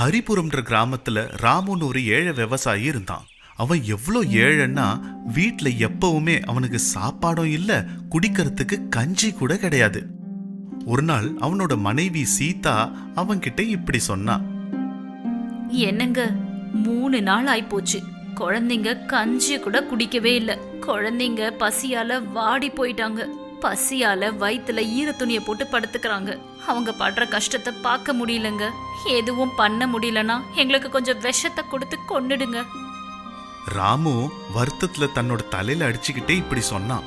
ஹரிபுரம்ன்ற கிராமத்தில் ராமுன்னு ஒரு ஏழை விவசாயி இருந்தான். அவன் எவ்வளோ ஏழைன்னா வீட்டில் எப்பவுமே அவனுக்கு சாப்பாடும் இல்லை குடிக்கிறதுக்கு கஞ்சி கூட கிடையாது. ஒரு நாள் அவனோட மனைவி சீதா அவன்கிட்ட இப்படி சொன்னா. என்னங்க மூணு நாள் ஆயிப்போச்சு. குழந்தைங்க கஞ்சி கூட குடிக்கவே இல்லை. குழந்தைங்க பசியால வாடி போயிட்டாங்க. பசியால வயித்துல ஈர துணியை போட்டு படுத்துக்கிறாங்க. அவங்க படுற கஷ்டத்தை பார்க்க முடியலங்க. எதுவும் பண்ண முடியலனா எங்களுக்கு கொஞ்சம் விஷத்தை கொடுத்து கொன்னுடுங்க. ராமு வருத்தத்துல தன்னோட தலையில அடிச்சுக்கிட்டே இப்படி சொன்னான்.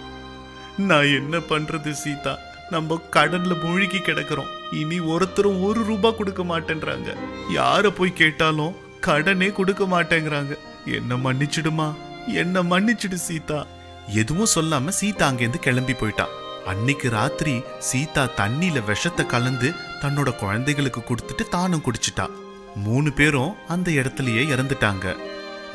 நான் என்ன பண்றது சீதா? நம்ம கடல்ல மூழ்கி கிடக்குறோம். இனி ஒருத்தரும் ஒரு ரூபாய் கொடுக்க மாட்டேன்றாங்க. யார போய் கேட்டாலும் கடனே கொடுக்க மாட்டேங்கிறாங்க. என்ன மன்னிச்சிடுமா? என்ன மன்னிச்சிடு சீதா? எதுவும் சொல்லாம சீதா அங்கேருந்து கிளம்பி போயிட்டான் அன்னைக்கு ராத்திரி சீதா தண்ணியில விஷத்தை கலந்து தன்னோட குழந்தைகளுக்கு கொடுத்துட்டு தானும் குடிச்சிட்டா. மூணு பேரும் அந்த இடத்துலயே இறந்துட்டாங்க.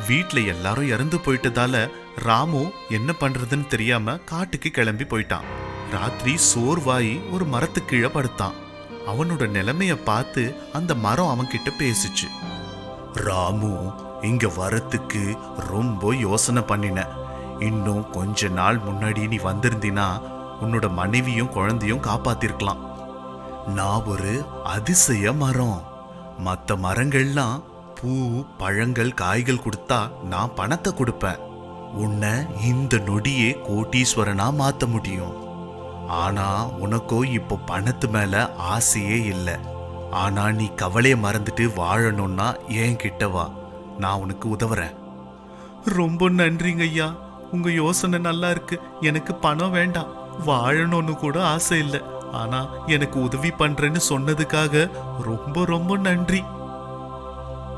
வீட்ல எல்லாரும் இறந்து போயிட்டதால ராமு என்ன பண்றதுன்னு தெரியாம காட்டுக்கு கிளம்பி போயிட்டான். ராத்திரி சோர்வாயி ஒரு மரத்துக்கு கீழே படுத்தான். அவனோட நிலைமைய பார்த்து அந்த மரம் அவன்கிட்ட பேசுச்சு. ராமு இங்க வரத்துக்கு ரொம்ப யோசனை பண்ணின. இன்னும் கொஞ்ச நாள் முன்னாடி நீ வந்திருந்தீனா உன்னோட மனைவியும் குழந்தையும் காப்பாத்திருக்கலாம். நான் ஒரு அதிசய மரம். மற்ற மரங்கள்லாம் பூ பழங்கள் காய்கள் கொடுத்தா நான் பணத்தை கொடுப்பேன். உன்னை இந்த நொடியே கோட்டீஸ்வரனா மாத்த முடியும். ஆனா உனக்கோ இப்போ பணத்து மேல ஆசையே இல்லை. ஆனா நீ கவலையை மறந்துட்டு வாழணும்னா ஏன் கிட்ட வா. நான் உனக்கு உதவுறேன். ரொம்ப நன்றிங்க ஐயா உங்க யோசனை நல்லா இருக்கு. எனக்கு பணம் வேண்டாம். வாழணும்னு கூட ஆசை இல்லை. ஆனா எனக்கு உதவி பண்றேன்னு சொன்னதுக்காக ரொம்ப ரொம்ப நன்றி.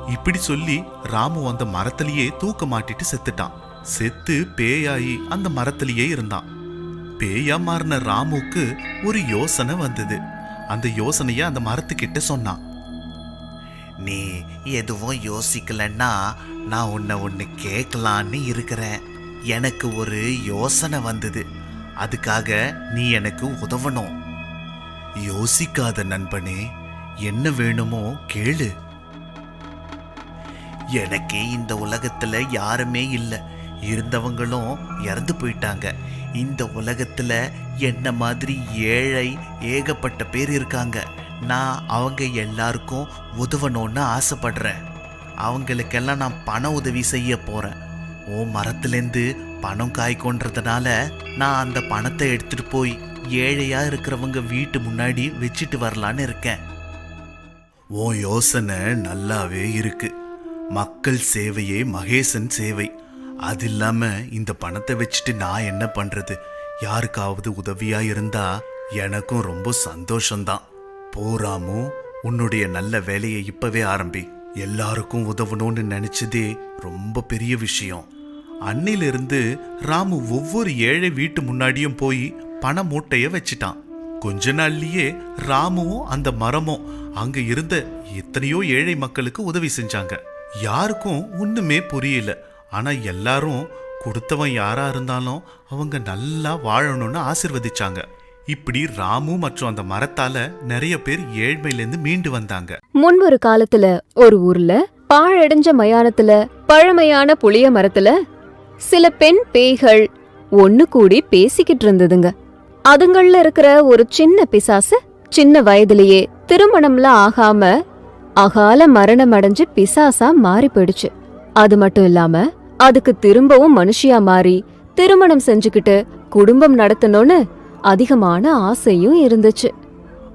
இப்படி சொல்லி ராமு அந்த மரத்திலேயே தூக்க மாட்டிட்டு செத்துட்டான். செத்து பேயாயி அந்த மரத்திலேயே இருந்தான். பேயா மாறின ராமுக்கு ஒரு யோசனை வந்தது. அந்த யோசனைய அந்த மரத்துக்கிட்ட சொன்னான். நீ எதுவும் யோசிக்கலன்னா நான் உன்னை ஒன்று கேட்கலான்னு இருக்கிறேன். எனக்கு ஒரு யோசனை வந்தது. அதுக்காக நீ எனக்கு உதவணும். யோசிக்காத நண்பனே என்ன வேணுமோ கேளு. எனக்கு இந்த உலகத்துல யாருமே இல்லை. இருந்தவங்களும் இறந்து போயிட்டாங்க. இந்த உலகத்துல என்ன மாதிரி ஏழை ஏகப்பட்ட பேர் இருக்காங்க. நான் அவங்க எல்லாருக்கும் உதவணும்னு ஆசைப்படுறேன். அவங்களுக்கெல்லாம் நான் பண உதவி செய்ய போறேன். ஓ மரத்துலேருந்து பணம் காய்க்கொன்றதுனால நான் அந்த பணத்தை எடுத்துட்டு போய் ஏழையா இருக்கிறவங்க வீட்டு முன்னாடி வச்சுட்டு வரலான்னு இருக்கேன். ஓ யோசனை நல்லாவே இருக்கு. மக்கள் சேவையே மகேசன் சேவை. அது இல்லாம இந்த பணத்தை வச்சுட்டு நான் என்ன பண்றது? யாருக்காவது உதவியா இருந்தா எனக்கும் ரொம்ப சந்தோஷம்தான். போராமோ உன்னுடைய நல்ல வேலையை இப்பவே ஆரம்பி. எல்லாருக்கும் உதவணும்னு நினைச்சதே ரொம்ப பெரிய விஷயம். அன்னிலிருந்து ராமு ஒவ்வொரு ஏழை வீட்டு முன்னாடியும் போய் பண மூட்டைய வச்சிட்டான். கொஞ்ச நாள்லயே ராமுவும் அந்த மரமும் அங்க இருந்த எத்தனையோ ஏழை மக்களுக்கு உதவி செஞ்சாங்க. யாருக்கும் ஒண்ணுமே புரியல. ஆனா எல்லாரும் கொடுத்தவன் யாரா இருந்தாலும் அவங்க நல்லா வாழணும்னு ஆசிர்வதிச்சாங்க. இப்படி ராமு மற்றும் அந்த மரத்தால நிறைய பேர் ஏழ்மையிலேருந்து மீண்டு வந்தாங்க. முன்பொரு காலத்துல ஒரு ஊர்ல பாழடைஞ்ச மயானத்துல பழமையான புளிய மரத்துல சில பெண் பேய்கள் ஒன்னு கூடி பேசிக்கிட்டு இருந்ததுங்க. அதுங்கள்ல இருக்கிற ஒரு சின்ன பிசாசு சின்ன வயதுலயே திருமணம்லாம் ஆகாம அகால மரணம் அடைஞ்சு பிசாசா மாறி போயிடுச்சு. அது மட்டும் இல்லாம அதுக்கு திரும்பவும் மனுஷியா மாறி திருமணம் செஞ்சுக்கிட்டு குடும்பம் நடத்தணும்னு அதிகமான ஆசையும் இருந்துச்சு.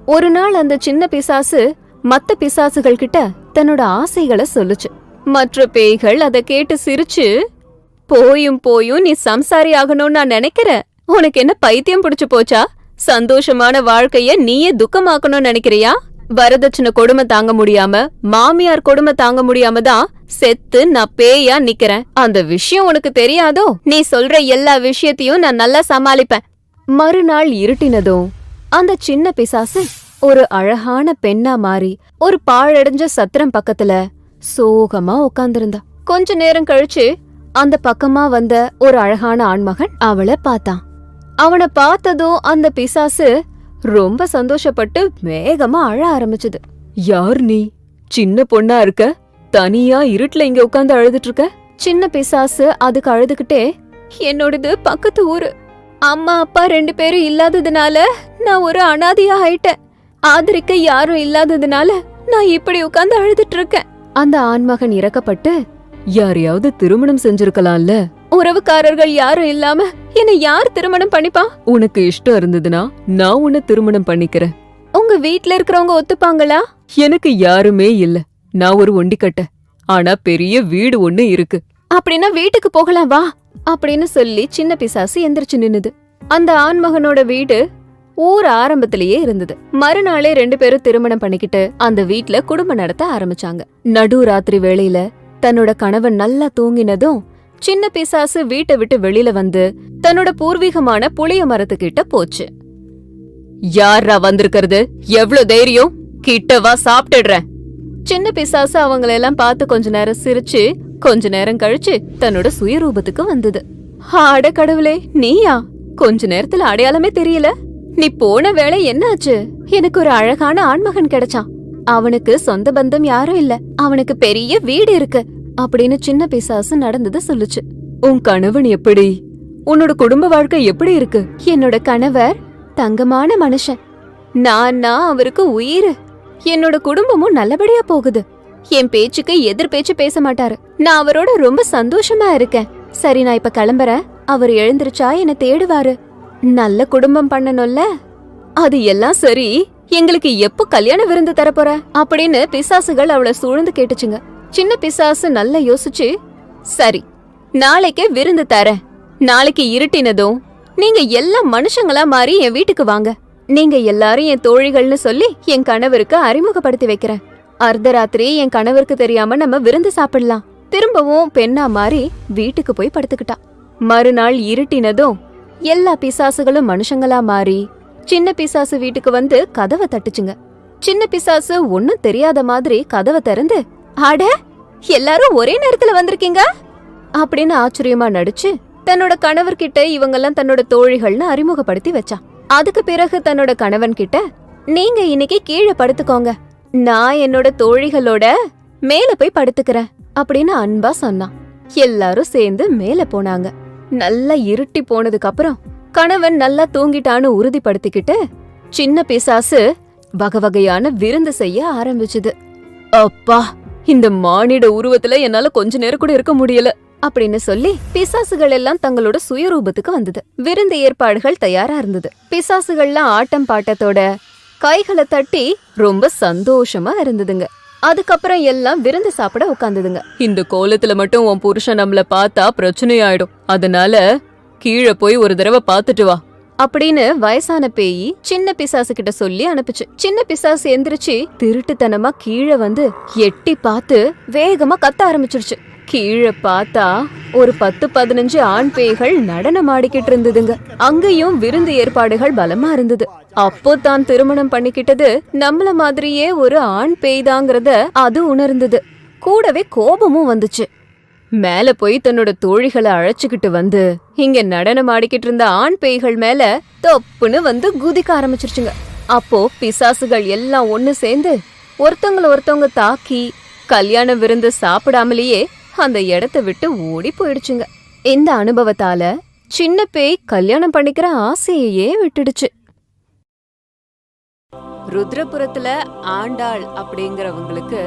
ஒரு நாள் அந்த சின்ன பிசாசு மத்த பிசாசுகள் கிட்ட தன்னோட ஆசைகளை சொல்லுச்சு. மற்ற பேய்கள் அதை கேட்டு சிரிச்சு போயும் போயும் நீ சம்சாரி ஆகணும்னு நான் நினைக்கிறேன். உனக்கு என்ன பைத்தியம் பிடிச்சு போச்சா? சந்தோஷமான வாழ்க்கைய நீயே துக்கமாக்கணும்னு நினைக்கிறியா? வரதட்சணை கொடுமை தாங்க முடியாம மாமியார் கொடுமை தாங்க முடியாம தான் செத்து நான் பேயா நிக்கிறேன். அந்த விஷயம் உனக்கு தெரியாதோ? நீ சொல்ற எல்லா விஷயத்தையும் நான் நல்லா சமாளிப்பேன். மறுநாள் இருட்டினதும் அந்த சின்ன பிசாசு ஒரு அழகான பெண்ணா மாறி ஒரு பாழடைஞ்ச சத்திரம் பக்கத்துல சோகமா உட்கார்ந்திருந்தா கொஞ்ச நேரம் கழிச்சு அந்த பக்கமா வந்த ஒரு அழகான ஆண்மகன் அவளை பார்த்தான். அவனை பார்த்ததும் அந்த பிசாசு ரொம்ப சந்தோஷப்பட்டு வேகமா அழ ஆரம்பிச்சது. யார் நீ? சின்ன பொண்ணா இருக்க? தனியா இருட்டுல இங்க உட்காந்து அழுதுட்டு இருக்க? சின்ன பிசாசு அதுக்கு அழுதுகிட்டே என்னோடது பக்கத்து ஊரு. அம்மா அப்பா ரெண்டு பேரும் இல்லாததுனால நான் ஒரு அனாதையா ஆயிட்டேன். ஆதரிக்க யாரும் இல்லாததுனால நான் இப்படி உட்காந்து அழுதுட்டு இருக்கேன். அந்த ஆண்மகன் இறக்கப்பட்டு யாரையாவது திருமணம் செஞ்சிருக்கலாம்ல? உறவுக்காரர்கள் யாரும் இல்லாம என்னை யார் திருமணம் பண்ணிப்பா? உனக்கு இஷ்டம் இருந்ததுன்னா நான் உன்னை திருமணம் பண்ணிக்கிறேன். உங்க வீட்ல இருக்கிறவங்க ஒத்துப்பாங்களா? எனக்கு யாருமே இல்ல. நான் ஒரு ஒண்டிக்கட்ட. ஆனா பெரிய வீடு ஒண்ணு இருக்கு. அப்படின்னா வீட்டுக்கு போகலாம் வா. அப்படின்னு சொல்லி சின்ன பிசாசு எந்திரிச்சு நின்னுது. அந்த ஆண்மகனோட வீடு ஊர் ஆரம்பத்திலேயே இருந்தது. மறுநாளே ரெண்டு பேரும் திருமணம் பண்ணிக்கிட்டு அந்த வீட்ல குடும்பம் நடத்த ஆரம்பிச்சாங்க. நடு ராத்திரி வேளையில தன்னோட கணவன் நல்லா தூங்கினதும் சின்ன பிசாசு வீட்டை விட்டு வெளியில வந்து தன்னோட பூர்வீகமான புளிய மரத்துக்கிட்ட போச்சு. யாரா வந்திருக்கிறது? எவ்வளவு தைரியம்? கிட்டவா சாப்பிட்டுடுறேன். சின்ன பிசாசு அவங்கள எல்லாம் பார்த்து கொஞ்ச நேரம் சிரிச்சு கொஞ்ச நேரம் கழிச்சு தன்னோட சுயரூபத்துக்கு வந்தது. ஆட கடவுளே நீயா? கொஞ்ச நேரத்துல அடையாளமே தெரியல. நீ போன வேளை என்னாச்சு? எனக்கு ஒரு அழகான ஆண்மகன் கிடைச்சான். அவனுக்கு சொந்த பந்தம் யாரும் இல்ல. அவனுக்கு பெரிய வீடு இருக்கு. அப்படின்னு சின்ன பிசாசு நடந்தத சொல்லுச்சு. உன் கணவன் எப்படி? உன்னோட குடும்ப வாழ்க்கை எப்படி இருக்கு? என்னோட கணவர் தங்கமான மனுஷன். நான்னா அவருக்கு உயிர். என்னோட குடும்பமும் நல்லபடியா போகுது. என் பேச்சுக்கு எதிர் பேச்சு பேச மாட்டாரு. நான் அவரோட ரொம்ப சந்தோஷமா இருக்கேன். சரி நான் இப்ப கிளம்புறேன். அவர் எழுந்திருச்சா என்ன தேடுவாரு. நல்ல குடும்பம் பண்ணணும்ல? அது எல்லாம் சரி. எங்களுக்கு எப்போ கல்யாண விருந்து தரப்போற? அப்படின்னு பிசாசுகள் அவளை சூழ்ந்து கேட்டுச்சுங்க. சின்ன பிசாசு நல்லா யோசிச்சு சரி நாளைக்கே விருந்து தரேன். நாளைக்கு இருட்டினதும் நீங்க எல்லா மனுஷங்களா மாறி என் வீட்டுக்கு வாங்க. நீங்க எல்லாரும் என் தோழிகள்னு சொல்லி என் கணவருக்கு அறிமுகப்படுத்தி வைக்கிறேன். அர்த்தராத்திரி என் கணவருக்கு தெரியாம நம்ம விருந்து சாப்பிடலாம். திரும்பவும் பெண்ணா மாறி வீட்டுக்கு போய் படுத்துக்கிட்டா. மறுநாள் இருட்டினதும் எல்லா பிசாசுகளும் மனுஷங்களா மாறி சின்ன பிசாசு வீட்டுக்கு வந்து கதவை தட்டுச்சுங்க. சின்ன பிசாசு ஒன்னும் தெரியாத மாதிரி கதவை திறந்து அட எல்லாரும் ஒரே நேரத்துல வந்திருக்கீங்க? அப்படின்னு ஆச்சரியமா நடிச்சு தன்னோட கணவர்கிட்ட இவங்கெல்லாம் தன்னோட தோழிகள்னு அறிமுகப்படுத்தி வச்சான் அதுக்கு பிறகு தன்னோட கணவன் கிட்ட நீங்க இன்னைக்கு கீழே படுத்துக்கோங்க. நான் என்னோட தோழிகளோட மேல போய் படுத்துக்கிறேன் அப்படின்னு அன்பா சொன்னான் எல்லாரும் சேர்ந்து மேல போனாங்க. நல்லா இருட்டி போனதுக்கு அப்புறம் கணவன் நல்லா தூங்கிட்டான்னு உறுதிப்படுத்திக்கிட்டு சின்ன பிசாசு வகை வகையான விருந்து செய்ய ஆரம்பிச்சுது. அப்பா இந்த மானிட உருவத்துல என்னால கொஞ்ச நேரம் கூட இருக்க முடியல அப்படின்னு சொல்லி பிசாசுகள் எல்லாம் தங்களோட சுயரூபத்துக்கு வந்தது. விருந்து ஏற்பாடுகள் தயாரா இருந்தது. பிசாசுகள்லாம் ஆட்டம் பாட்டத்தோட கைகளை தட்டி ரொம்ப சந்தோஷமா இருந்ததுங்க. அதுக்கப்புறம் எல்லாம் விருந்து சாப்பிட உட்காந்துதுங்க இந்த கோலத்துல மட்டும் உன் புருஷன் நம்மள பார்த்தா பிரச்சனை ஆயிடும் அதனால கீழே போய் ஒரு தடவை பார்த்துட்டு வா. அப்படின்னு வயசான பேயி சின்ன பிசாசு கிட்ட சொல்லி அனுப்புச்சு. சின்ன பிசாசு எந்திரிச்சு திருட்டுத்தனமா கீழே வந்து எட்டி பார்த்து வேகமா கத்த ஆரம்பிச்சிருச்சு. கீழே பார்த்தா ஒரு பத்து பதினஞ்சு ஆண் பேய்கள் நடனம் ஆடிக்கிட்டு இருந்ததுங்க. அங்கேயும் விருந்து ஏற்பாடுகள் பலமா இருந்தது. அப்போ தான் திருமணம் பண்ணிக்கிட்டது நம்மள மாதிரியே ஒரு ஆண் பேய்தாங்கிறத அது உணர்ந்தது. கூடவே கோபமும் வந்துச்சு. மேல போய் தன்னோட தோழிகளை அழைச்சுக்கிட்டு வந்து இங்க நடனம் ஆடிக்கிட்டு இருந்த ஆண் பேய்கள் மேல தொப்புன்னு வந்து குதிக்க ஆரம்பிச்சிருச்சுங்க. அப்போ பிசாசுகள் எல்லாம் ஒன்னு சேர்ந்து ஒருத்தவங்கள ஒருத்தவங்க தாக்கி கல்யாண விருந்து சாப்பிடாமலேயே அந்த இடத்த விட்டு ஓடி போயிடுச்சுங்க. இந்த அனுபவத்தால சின்ன பேய் கல்யாணம் பண்ணிக்கிற ஆசையையே விட்டுடுச்சு. ருத்ரபுரத்துல ஆண்டாள் அப்படிங்கறவங்களுக்கு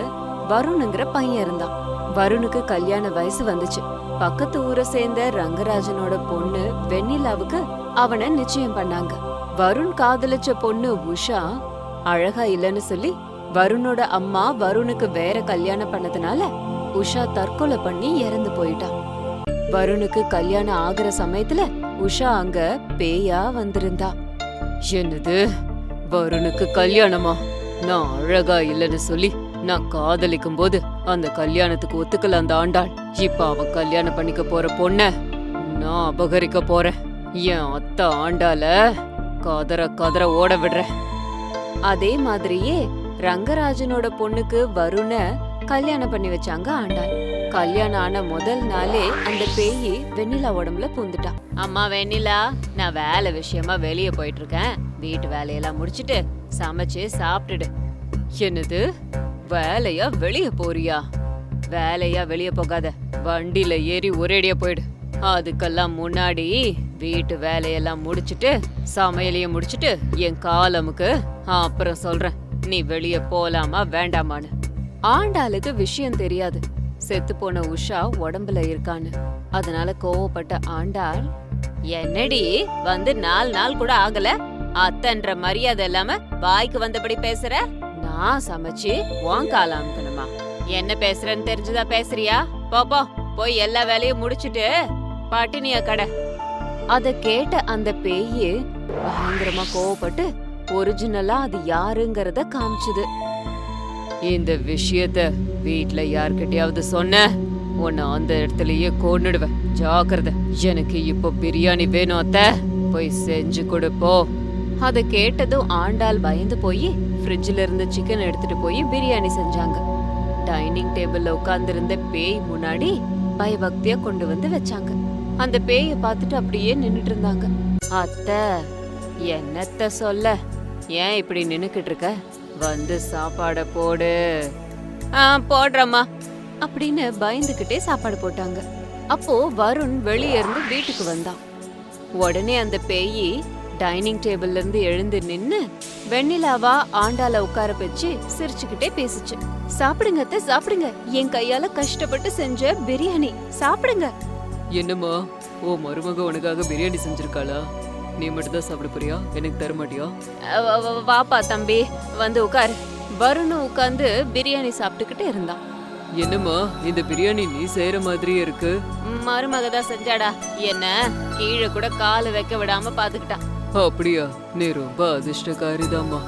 வருணுங்கிற பையன் இருந்தான். வருணுக்கு கல்யாண வயசு வந்துச்சு. பக்கத்து ஊரை சேர்ந்த ரங்கராஜனோட பொண்ணு வெண்ணிலாவுக்கு அவனை நிச்சயம் பண்ணாங்க. வருண் காதலிச்ச பொண்ணு உஷா அழகா இல்லைன்னு சொல்லி வருணோட அம்மா வருணுக்கு வேற கல்யாணம் பண்ணதுனால உஷா தற்கொலை பண்ணி இறந்து போயிட்டா. வருணுக்கு கல்யாணம் ஆகுற சமயத்துல உஷா அங்க பேயா வந்திருந்தா. என்னது? வருணுக்கு கல்யாணமா? நான் அழகா இல்லைன்னு சொல்லி நான் காதலிக்கும் போது அந்த கல்யாணத்துக்கு ஒத்துக்கல அந்த ஆண்டாள். இப்ப அவ கல்யாணம் பண்ணிக்க போற பொண்ண நான் அபகரிக்க போறேன். என் அத்தை ஆண்டால கதற கதற ஓட விடுறேன். அதே மாதிரியே ரங்கராஜனோட பொண்ணுக்கு வருண கல்யாணம் பண்ணி வச்சாங்க ஆண்டாள். கல்யாணம் ஆன முதல் நாளே அந்த பேயி வெண்ணிலா உடம்புல பூந்துட்டா. அம்மா வெண்ணிலா நான் வேலை விஷயமா வெளியே போயிட்டு இருக்கேன். வீட்டு வேலையெல்லாம் முடிச்சிட்டு சமைச்சு சாப்பிட்டுடு. என்னது? வேலையா வெளிய போறியா? வேலையா வெளிய போகாத. வண்டியில ஏறி ஒரேடியா போயிடு. அதுக்கெல்லாம் முன்னாடி வீட்டு வேலையெல்லாம் முடிச்சிட்டு சமையலையும் முடிச்சிட்டு என் காலமுக்கு அப்புறம் சொல்றேன். நீ வெளிய போலாமா வேண்டாமான்னு. ஆண்டாளுக்கு விஷயம் தெரியாது. செத்து போன உஷா உடம்புல இருக்கான்னு. அதனால கோவப்பட்ட ஆண்டாள் என்னடி வந்து நாலு நாள் கூட ஆகல? அத்தன்ற மரியாதை இல்லாம வாய்க்கு வந்தபடி பேசுற? நான் சமைச்சு உன் கால அமுக்கணுமா? என்ன பேசுறேன்னு தெரிஞ்சுதா பேசுறியா? போ போ போய் எல்லா வேலையும் முடிச்சிட்டு பட்டினியா கடை. அத கேட்ட அந்த பேயி பயங்கரமா கோவப்பட்டு ஒரிஜினலா அது யாருங்கறத காமிச்சுது. இந்த விஷயத்த வீட்ல யார்கிட்டயாவது சொன்ன உன்னை அந்த இடத்துலயே கொன்னுடுவேன். ஜாக்கிரதை. எனக்கு இப்போ பிரியாணி வேணும் அத்த. போய் செஞ்சு கொடுப்போ அத கேட்டதும் ஆண்டாள் பயந்து போய் ஃப்ரிட்ஜில் இருந்து சிக்கன் எடுத்துட்டு போய் பிரியாணி செஞ்சாங்க. டைனிங் டேபிளில் உட்காந்துருந்த பேய் முன்னாடி பயபக்தியாக கொண்டு வந்து வச்சாங்க. அந்த பேயை பார்த்துட்டு அப்படியே நின்றுட்டு இருந்தாங்க. அத்தை என்னத்த சொல்ல? ஏன் இப்படி நின்றுக்கிட்டு இருக்க? வந்து சாப்பாடை போடு. ஆ போடுறம்மா. அப்படின்னு பயந்துக்கிட்டே சாப்பாடு போட்டாங்க. அப்போ வருண் வெளியே இருந்து வீட்டுக்கு வந்தான். உடனே அந்த பேயி டைனிங் டேபிள்ல இருந்து எழுந்து நின்னு வெண்ணிலாவா ஆண்டால உட்கார வச்சு சிரிச்சுக்கிட்டே பேசுச்சு. சாப்பிடுங்க அத்தை சாப்பிடுங்க. என் கையால கஷ்டப்பட்டு செஞ்ச பிரியாணி. சாப்பிடுங்க. என்னம்மா ஓ மருமக உனக்காக பிரியாணி செஞ்சிருக்காளா? நீ மட்டும் தான் சாப்பிட போறியா? எனக்கு தர மாட்டியா வாப்பா தம்பி. வந்து உட்காரு. வருணும் உட்கார்ந்து பிரியாணி சாப்பிட்டுக்கிட்டு இருந்தான். என்னம்மா இந்த பிரியாணி நீ செய்யற மாதிரியே இருக்கு. மருமக தான் செஞ்சாடா. என்ன? கீழே கூட கால் வைக்க விடாம பாத்துக்கிட்டான். அப்படியா? நீ ரொம்ப அதிர்ஷ்டக்காரிதாம்மா.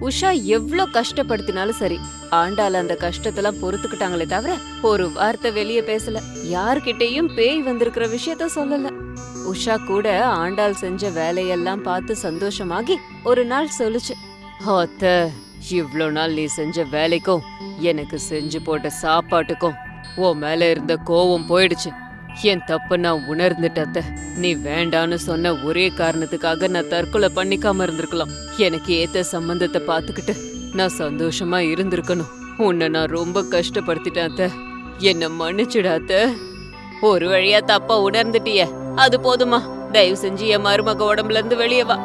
உஷா எவ்ளோ கஷ்டப்படுத்தினாலும் சரி ஆண்டாள் அந்த கஷ்டத்தெல்லாம் பொறுத்துக்கிட்டாங்களே தவிர ஒரு வார்த்தை வெளியே பேசல. யார்கிட்டயும் பேய் வந்திருக்கிற விஷயத்த சொல்லல. உஷா கூட ஆண்டாள் செஞ்ச வேலையெல்லாம் பார்த்து சந்தோஷமாகி ஒரு நாள் சொல்லுச்சு அத்த இவ்ளோ நாள் நீ செஞ்ச வேலைக்கும் எனக்கு செஞ்சு போட்ட சாப்பாட்டுக்கும் உன் மேல இருந்த கோவம் போயிடுச்சு. என் தப்ப நான் உணர்ந்துட்டத்த. நீ வேண்டான்னு சொன்ன ஒரே காரணத்துக்காக நான் தற்கொலை பண்ணிக்காம இருந்திருக்கலாம். எனக்கு ஏத்த சம்பந்தத்தை பாத்துக்கிட்டு நான் சந்தோஷமா இருந்திருக்கணும். உன்னை நான் ரொம்ப கஷ்டப்படுத்திட்டாத்த என்ன மன்னிச்சிடாத்த ஒரு வழியா தப்பா உணர்ந்துட்டிய. அது போதுமா. தயவு செஞ்சு என் மருமக உடம்புல இருந்து வெளியே வா.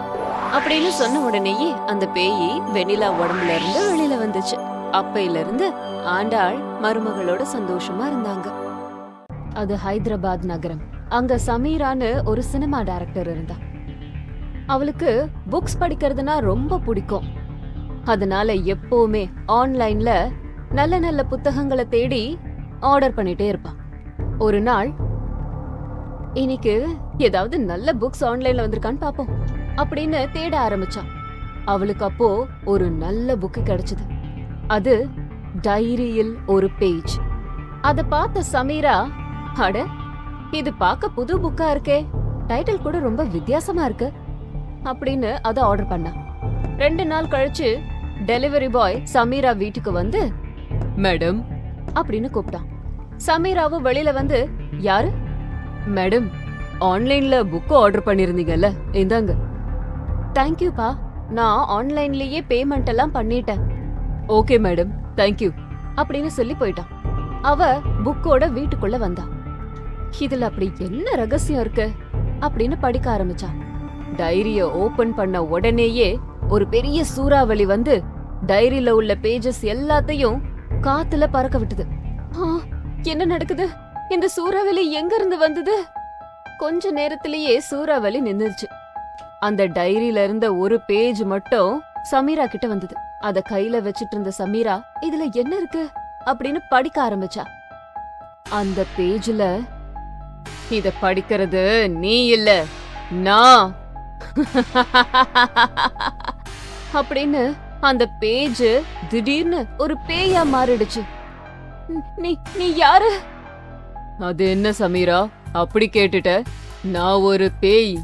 அப்படின்னு சொன்ன உடனேயே அந்த பேயி வெண்ணிலா உடம்புல இருந்து வெளியில வந்துச்சு. அப்பையில இருந்து ஆண்டாள் மருமகளோட சந்தோஷமா இருந்தாங்க. அது ஹைதராபாத் நகரம். அங்க சமீரான்னு ஒரு சினிமா டைரக்டர் இருந்தா அவளுக்கு புக்ஸ் படிக்கிறதுனா ரொம்ப பிடிக்கும். அதனால எப்பவுமே ஆன்லைன்ல நல்ல நல்ல புத்தகங்களை தேடி ஆர்டர் பண்ணிட்டே இருப்பான். ஒரு நாள் இன்னைக்கு ஏதாவது நல்ல புக்ஸ் ஆன்லைன்ல வந்திருக்கான்னு பாப்போம் அப்படின்னு தேட ஆரம்பிச்சான். அவளுக்கு அப்போ ஒரு நல்ல புக்கு கிடைச்சது. அது டைரியில் ஒரு பேஜ். அதை பார்த்த சமீரா அட இது பார்க்க புது புக்கா இருக்கே. டைட்டில் கூட ரொம்ப வித்தியாசமா இருக்கு. அப்படின்னு அதை ஆர்டர் பண்ணா. ரெண்டு நாள் கழிச்சு டெலிவரி பாய் சமீரா வீட்டுக்கு வந்து மேடம் அப்படின்னு கூப்பிட்டான். சமீராவும் வெளியில வந்து யாரு? மேடம் ஆன்லைன்ல புக் ஆர்டர் பண்ணிருந்தீங்கல்ல இந்தாங்க. தேங்க்யூப்பா நான் ஆன்லைன்லயே பேமெண்ட் எல்லாம் பண்ணிட்டேன். ஓகே மேடம் தேங்க்யூ அப்படின்னு சொல்லி போயிட்டான். அவ புக்கோட வீட்டுக்குள்ள வந்தா. இதுல அப்படி என்ன ரகசியம் இருக்கு? அப்படின்னு படிக்க ஆரம்பிச்சான். டைரிய ஓபன் பண்ண உடனேயே ஒரு பெரிய சூறாவளி வந்து டைரியில உள்ள பேஜஸ் எல்லாத்தையும் காத்துல பறக்க விட்டது. ஆ, என்ன நடக்குது? இந்த சூறாவளி எங்க இருந்து வந்தது? கொஞ்ச நேரத்திலேயே சூறாவளி நின்றுச்சு. அந்த டைரியில இருந்த ஒரு பேஜ் மட்டும் சமீரா கிட்ட வந்தது. அத கையில வச்சிட்டு இருந்த சமீரா இதுல என்ன இருக்கு? அப்படின்னு படிக்க ஆரம்பிச்சா. அந்த பேஜ்ல இத படிக்கிறது நீ இல்ல நான் அப்படின்னு அந்த பேஜ் திடீர்னு ஒரு பேயா மாறிடுச்சு. நீ நீ யாரு? அது என்ன சமீரா? அப்படி கேட்டுட்ட? நான் ஒரு பேய்.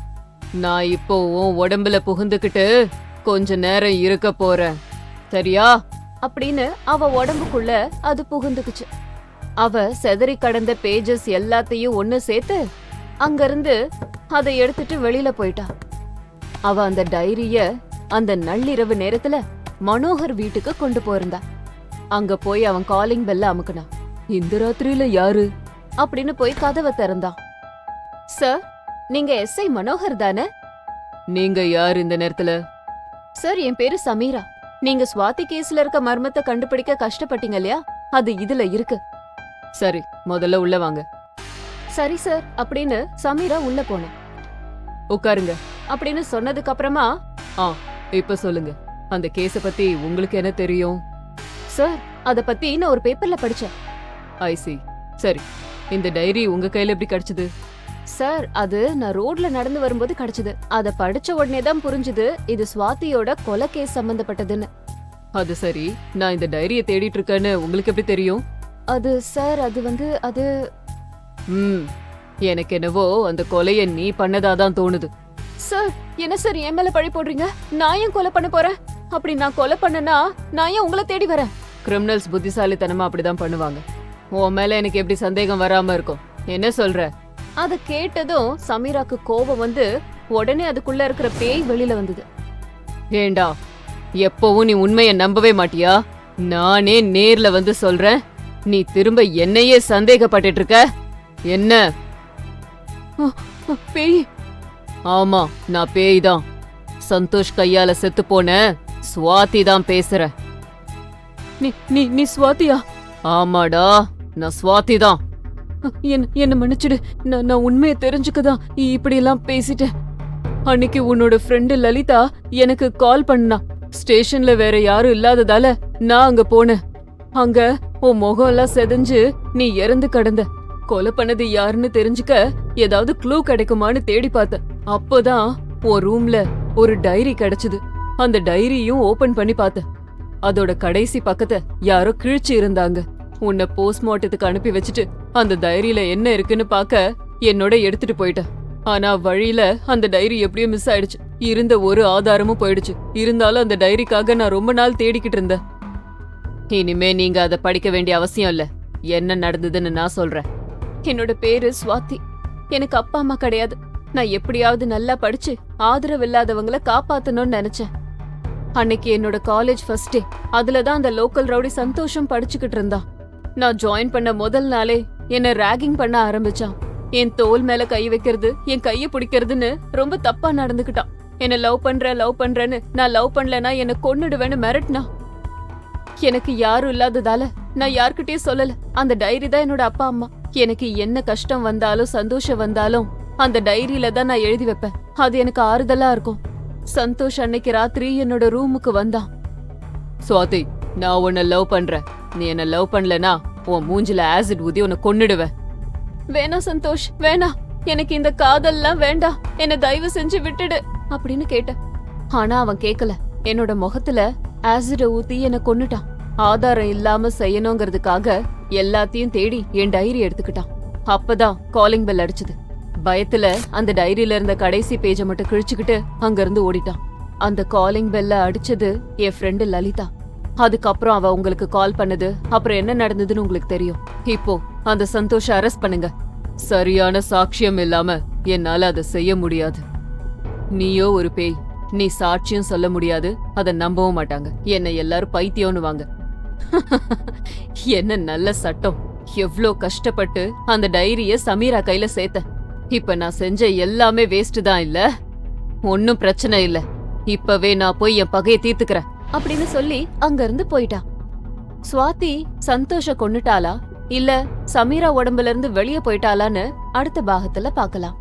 நான் இப்போ உன் உடம்புல புகுந்துக்கிட்டு கொஞ்ச நேரம் இருக்க போறேன். சரியா? அப்படின்னு அவ உடம்புக்குள்ள அது புகுந்துக்குச்சு. அவ செதறி கடந்த பேஜஸ் எல்லாத்தையும் ஒண்ணு சேர்த்து அங்கிருந்து அதை எடுத்துட்டு வெளியில போயிட்டா. அவ அந்த டைரிய அந்த நள்ளிரவு நேரத்துல மனோகர் வீட்டுக்கு கொண்டு போயிருந்தா. அங்க போய் அவன் காலிங் பெல்ல அமுக்குனான் இந்த ராத்திரியில யாரு? அப்படின்னு போய் கதவை திறந்தான் சார் நீங்க எஸ்ஐ மனோகர் தானே? நீங்க யார் இந்த நேரத்துல? சார் என் பேரு சமீரா. நீங்க சுவாதி கேஸ்ல இருக்க மர்மத்தை கண்டுபிடிக்க கஷ்டப்பட்டீங்க இல்லையா? அது இதுல இருக்கு. சரி முதல்ல உள்ள வாங்க. சரி சார் அப்படின்னு சமீரா உள்ள போனேன் உட்காருங்க. அப்படின்னு சொன்னதுக்கு அப்புறமா இப்ப சொல்லுங்க. அந்த கேஸ பத்தி உங்களுக்கு என்ன தெரியும்? சார் அத பத்தி நான் ஒரு பேப்பர்ல படிச்சேன். ஐ see. சரி இந்த டைரி உங்க கையில எப்படி கிடைச்சது? சார் அது நான் ரோட்ல நடந்து வரும்போது கிடைச்சது. அத படிச்ச உடனே தான் புரிஞ்சுது இது சுவாதியோட கொலை கேஸ் சம்பந்தப்பட்டதுன்னு. அது சரி நான் இந்த டைரியை தேடிட்டு இருக்கேன்னு உங்களுக்கு எப்படி தெரியும்? அது சார் அது வந்து அது ம். எனக்கு என்னவோ அந்த கொலைய நீ பண்ணதா தான் தோணுது. சார் என்ன சார் என் மேல பழி போடுறீங்க? நான் ஏன் கொலை பண்ண போறேன்? அப்படி நான் கொலை பண்ணனா நான் ஏன் உங்களை தேடி வரேன்? கிரிமினல்ஸ் புத்திசாலித்தனமா அப்படிதான் பண்ணுவாங்க. உன் மேல எனக்கு எப்படி சந்தேகம் வராம இருக்கும்? என்ன சொல்ற? அத கேட்டதும் சமீராக்கு கோபம் வந்து உடனே அதுக்குள்ள இருக்கிற பேய் வெளியில வந்தது. ஏண்டா? எப்பவும் நீ உண்மைய நம்பவே மாட்டியா? நானே நேர்ல வந்து சொல்றேன். நீ திரும்ப என்னையே சந்தேகப்பட்டுட்டு இருக்க என்ன பேய். ஆமா நான் பேய் தான் சந்தோஷ் கையால செத்து போன சுவாதி தான் பேசுற. நீ நீ நீ சுவாதியா? ஆமாடா நான் சுவாதி தான் என்ன என்ன மன்னிச்சிடு. நான் நான் உண்மையை தெரிஞ்சுக்கதான் இப்படி எல்லாம் பேசிட்டேன். அன்னைக்கு உன்னோட ஃப்ரெண்டு லலிதா எனக்கு கால் பண்ணா. ஸ்டேஷன்ல வேற யாரும் இல்லாததால நான் அங்க போனேன். அங்க உன் முகம் எல்லாம் செதஞ்சு நீ இறந்து கடந்த. கொலை பண்ணது யாருன்னு தெரிஞ்சுக்க ஏதாவது க்ளூ கிடைக்குமான்னு தேடி பார்த்த அப்போதான் உன் ரூம்ல ஒரு டைரி கிடைச்சது. அந்த டைரியும் ஓபன் பண்ணி பார்த்தேன். அதோட கடைசி பக்கத்தை யாரோ கிழிச்சு இருந்தாங்க. உன்னை போஸ்ட்மார்ட்டத்துக்கு அனுப்பி வச்சுட்டு அந்த டைரியில என்ன இருக்குன்னு பார்க்க என்னோட எடுத்துட்டு போயிட்டேன். ஆனா வழியில அந்த டைரி எப்படியோ மிஸ் ஆயிடுச்சு. இருந்த ஒரு ஆதாரமும் போயிடுச்சு. இருந்தாலும் அந்த டைரிக்காக நான் ரொம்ப நாள் தேடிக்கிட்டு இருந்தேன். இனிமே நீங்க அதை படிக்க வேண்டிய அவசியம் இல்ல. என்ன நடந்ததுன்னு நான் சொல்றேன். என்னோட பேரு சுவாதி. எனக்கு அப்பா அம்மா கிடையாது. நான் எப்படியாவது நல்லா படிச்சு ஆதரவு இல்லாதவங்கள காப்பாத்தணும்னு நினைச்சேன். அன்னைக்கு என்னோட காலேஜ் ஃபர்ஸ்ட் டே அதுல தான் அந்த லோக்கல் ரவுடி சந்தோஷம் படிச்சுக்கிட்டு இருந்தான் நான் ஜாயின் பண்ண முதல் நாளே என்ன ராகிங் பண்ண ஆரம்பிச்சான். என் தோல் மேல கை வைக்கிறது என் கைய பிடிக்கிறதுன்னு ரொம்ப தப்பா நடந்துக்கிட்டான். என்ன லவ் பண்ற லவ் பண்றேன்னு நான் லவ் பண்ணலனா என்ன கொன்னுடுவேன்னு மிரட்டினா எனக்கு யாரும் இல்லாததால நான் யார்கிட்டயும் சொல்லல. அந்த டைரி தான் என்னோட அப்பா அம்மா. எனக்கு என்ன கஷ்டம் வந்தாலும் சந்தோஷம் வந்தாலும் அந்த டைரியில தான் நான் எழுதி வைப்பேன். அது எனக்கு ஆறுதலா இருக்கும். சந்தோஷ் அன்னைக்கு ராத்திரி என்னோட ரூமுக்கு வந்தான். சுவாதி நான் உன்னை லவ் பண்றேன். நீ என்ன லவ் பண்ணலனா உன் மூஞ்சில ஆசிட் ஊதி உன்னை கொன்னுடுவேன். வேணாம் சந்தோஷ் வேணாம் எனக்கு இந்த காதல்லாம் வேண்டாம் என்ன தயவு செஞ்சு விட்டுடு. அப்படின்னு கேட்டேன். ஆனா அவன் கேக்கல. என்னோட முகத்துல ஆசிட ஊத்தி என்ன கொன்னுட்டான். ஆதாரம் இல்லாம செய்யணுங்கிறதுக்காக எல்லாத்தையும் தேடி என் டைரி எடுத்துக்கிட்டான். அப்பதான் காலிங் பெல் அடிச்சது. பயத்துல அந்த டைரியில இருந்த கடைசி பேஜை மட்டும் கிழிச்சுக்கிட்டு அங்கிருந்து ஓடிட்டான். அந்த காலிங் பெல்ல அடிச்சது என் ஃப்ரெண்டு லலிதா. அதுக்கப்புறம் அவ உங்களுக்கு கால் பண்ணது அப்புறம் என்ன நடந்ததுன்னு உங்களுக்கு தெரியும். இப்போ அந்த சந்தோஷ அரெஸ்ட் பண்ணுங்க. சரியான சாட்சியம் இல்லாம என்னால அதை செய்ய முடியாது. நீயோ ஒரு பேய். நீ சாட்சியம் சொல்ல முடியாது அதை நம்பவும் மாட்டாங்க. என்னை எல்லாரும் பைத்தியம்னு வாங்க என்ன நல்ல சட்டம். எவ்ளோ கஷ்டப்பட்டு அந்த டைரிய சமீரா கையில சேர்த்தேன். இப்ப நான் செஞ்ச எல்லாமே வேஸ்ட் தான் இல்ல. ஒன்னும் பிரச்சனை இல்ல. இப்பவே நான் போய் என் பகையை தீர்த்துக்கிறேன். அப்படின்னு சொல்லி அங்க இருந்து போயிட்டான் சுவாதி சந்தோஷ கொன்னுட்டாளா? இல்ல சமீரா உடம்புல இருந்து வெளியே போயிட்டாளான்னு அடுத்த பாகத்துல பாக்கலாம்